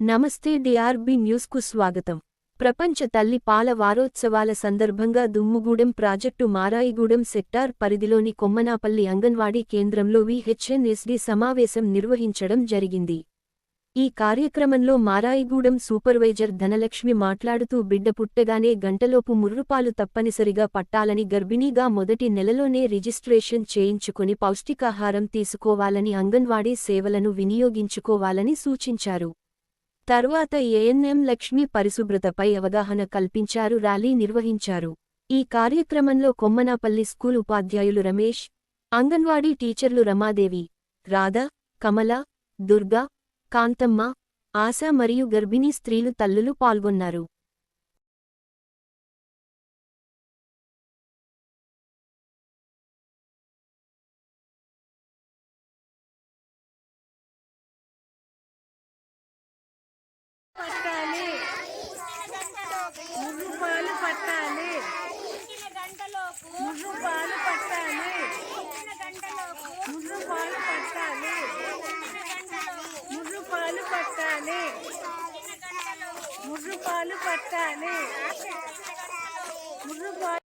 నమస్తే డిఆర్బి న్యూస్కు స్వాగతం. ప్రపంచ తల్లి పాల వారోత్సవాల సందర్భంగా దుమ్ముగూడెం ప్రాజెక్టు మారాయిగూడెం సెక్టార్ పరిధిలోని కొమ్మనాపల్లి అంగన్వాడీ కేంద్రంలో విహెచ్ఎన్ఎస్డి సమావేశం నిర్వహించడం జరిగింది. ఈ కార్యక్రమంలో మారాయిగూడెం సూపర్వైజర్ ధనలక్ష్మి మాట్లాడుతూ బిడ్డ పుట్టగానే గంటలోపు ముర్రుపాలు తప్పనిసరిగా పట్టాలని గర్భిణీగా మొదటి నెలలోనే రిజిస్ట్రేషన్ చేయించుకుని పౌష్టికాహారం తీసుకోవాలని అంగన్వాడీ సేవలను వినియోగించుకోవాలని సూచించారు. తర్వాత ఏఎన్ఎం లక్ష్మి పరిశుభ్రతపై అవగాహన కల్పించారు ర్యాలీ నిర్వహించారు. ఈ కార్యక్రమంలో కొమ్మనాపల్లి స్కూల్ ఉపాధ్యాయులు రమేష్ అంగన్వాడీ టీచర్లు రమాదేవి రాధ కమల దుర్గా కాంతమ్మ ఆశ మరియు గర్భిణీ స్త్రీలు తల్లులు పాల్గొన్నారు. ముర్రు పాలు పట్టాలి. ముర్రు పాలు పట్టాలి. ముర్రు పాలు పట్టాలి. ముర్రు పాలు పట్టాలి. ముర్రు పాలు పట్టాలి. ముర్రు పాలు